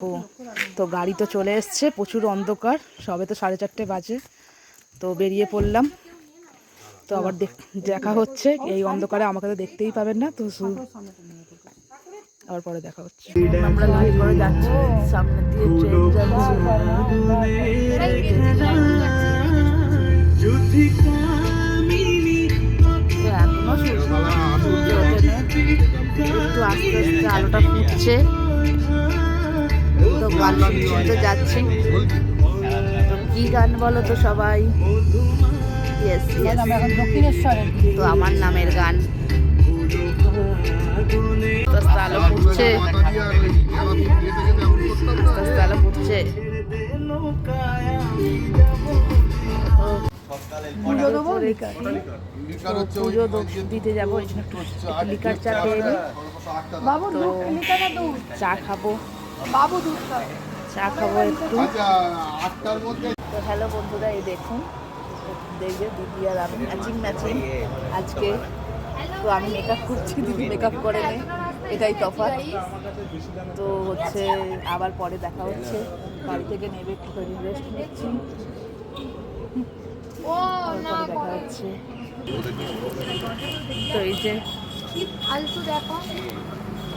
ও তো গাড়ি তো চলে এসছে প্রচুর অন্ধকার সবে তো সাড়ে চারটে বাজে তো বেরিয়ে পড়লাম। তো আবার দেখ- দেখা হচ্ছে এই অন্ধকারে আমাকে তো দেখতেই পাবেন না তো আবার পরে দেখা হচ্ছে। আমরা লাইন করে যাচ্ছি সামনে দিয়ে ট্রেন যাচ্ছে। তো এখনও সূর্য সূর্য ওঠেনি একটু আস্তে আস্তে আলোটা ফুটছে। তো গান শুনতে যাচ্ছি। তো কি গান বলো তো সবাই? তো আমার নামের গান। আস্তে আলো ফুটছে আস্তে আলো ফুটছে পুজো দেবো? তো পুজো দিতে যাব। লিকার চা খেয়ে বাবু চা খাব। বাবু দুধ চা খাব একটু। আচ্ছা আটটার মধ্যে তো হ্যালো বন্ধুরা এই দেখুন দেখবে দিদি আর আমি ম্যাচিং ম্যাচিং আজকে তো আমি মেকআপ করছি দিদি মেকআপ করে নে এটাই তফাৎ। তো হচ্ছে আবার পরে দেখা হচ্ছে বাড়ি থেকে নেবে একটু রেস্ট নিচ্ছি। দেখা হচ্ছে। তো এই যে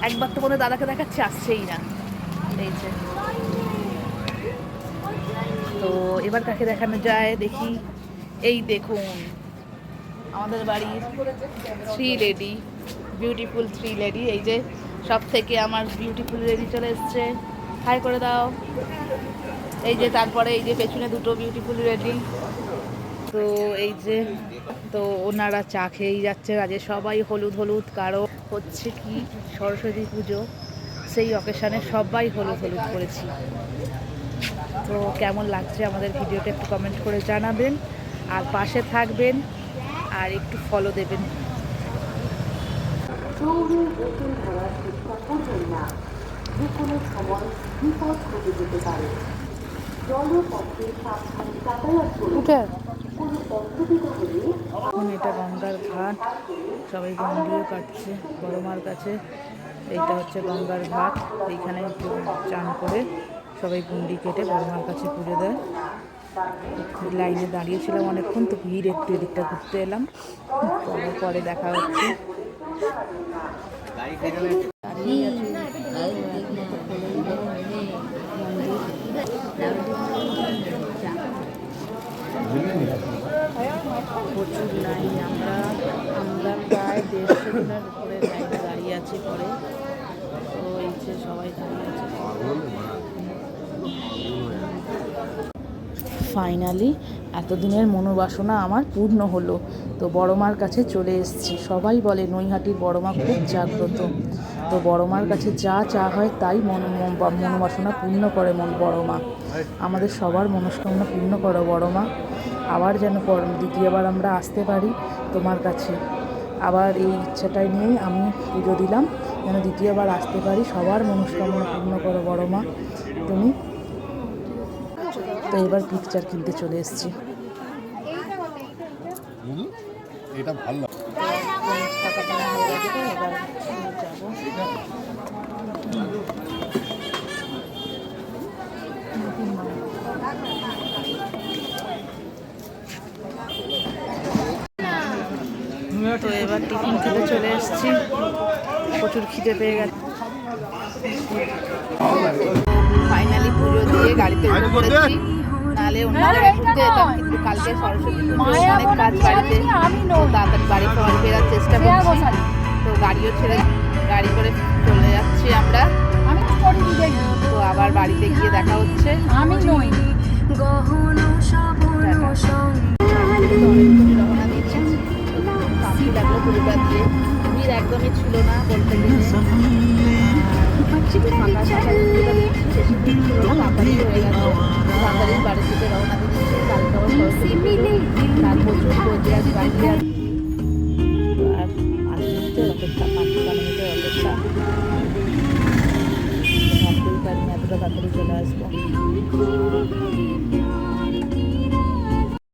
একবার তো মনে হয় দাদাকে দেখাচ্ছে আসছেই না। এই যে তো এবার কাকে দেখানো যায়, দেখি। এই দেখুন, আমাদের বাড়ির three lady beautiful three lady এই যে সব থেকে আমার বিউটিফুল লেডি চলে এসছে। হাই করে দাও। এই যে তারপরে এই যে পেছনে দুটো বিউটিফুল লেডি তো এই যে, তো ওনারা চা খেয়েই যাচ্ছে। আজকে সবাই হলুদ হলুদ, কারও হচ্ছে কি সরস্বতী পুজো। সেই অকেশানে সবাই হলুদ হলুদ করেছি। তো কেমন লাগছে আমাদের ভিডিওটা একটু কমেন্ট করে জানাবেন। আর পাশে থাকবেন আর একটু ফলো দেবেন। শহরের বসুন্ধরা শিক্ষা করবেন না যে কোনো সময় বিপদ ঘটে যেতে পারে। জলপথে সাবধানে যাতায়াত করুন। কোনো অসুবিধা হলে এখন এটা গঙ্গার ঘাট। সবাই গঙ্গিও কাটছে বড় মার কাছে। এইটা হচ্ছে গঙ্গার ঘাট। এইখানে একটু চান করে সবাই গুন্ডি কেটে বড় মার কাছে পুজো দেয়। লাইনে দাঁড়িয়েছিলাম অনেকক্ষণ, তো ভিড় একটু এদিকটা ঘুরতে এলাম। পরে দেখা হচ্ছে। প্রচুর লাইন আমরা আমরা প্রায় দেড়শো জনের উপরে লাইনে দাঁড়িয়ে আছি পরে। তো এই সবাই আছে। ফাইনালি এতদিনের মনোবাসনা আমার পূর্ণ হলো। তো বড়মার কাছে চলে এসেছি। সবাই বলে, নৈহাটির বড় মা খুব জাগ্রত। তো বড় মার কাছে যা চা হয় তাই মন মন- মনোবাসনা পূর্ণ করে মন বড় মা আমাদের সবার মনস্কামনা পূর্ণ করো বড় মা আবার যেন দ্বিতীয়বার আমরা আসতে পারি তোমার কাছে। আবার এই ইচ্ছাটাই নিয়েই আমি পুজো দিলাম। যেন দ্বিতীয়বার আসতে পারি সবার মনস্কামনা পূর্ণ করো বড় মা তুমি। তো এবার পিকচার কিনতে চলে এসেছি। এটা ভালো এবার তো এবার টিফিন খেতে চলে এসেছি। প্রচুর খিদে পেয়ে গেছে। ফাইনালি পুজো দিয়ে গাড়িতে উঠে পড়েছি। নাহলে অন্য জায়গায় ঘুরতে যেতাম কিন্তু কালকে সরস্বতী পুজো অনেক কাজ বাড়িতে। তো তাড়াতাড়ি বাড়ি খাবার ফেরার চেষ্টা করছি। তো গাড়িও ছেড়ে গাড়ি করে চলে যাচ্ছি আমরা। আমি তো আবার বাড়িতে গিয়ে দেখা হচ্ছে। আমি নই। রওনা দিচ্ছি। কাশি লাগল ভিড় একদমই ছিল না বলতে গেলে। আর ফাঁকা তাড়াতাড়ি হয়ে গেছে। তাড়াতাড়ি বাড়ি থেকে রওনা দিচ্ছি কালকে আবার সরস্বতী তার প্রচুর বাকি আছে আর পাঁচ অপেক্ষা পাঁচ মিনিটের অপেক্ষা। ভাবতেই পারিনি এতটা তাড়াতাড়ি চলে আসব।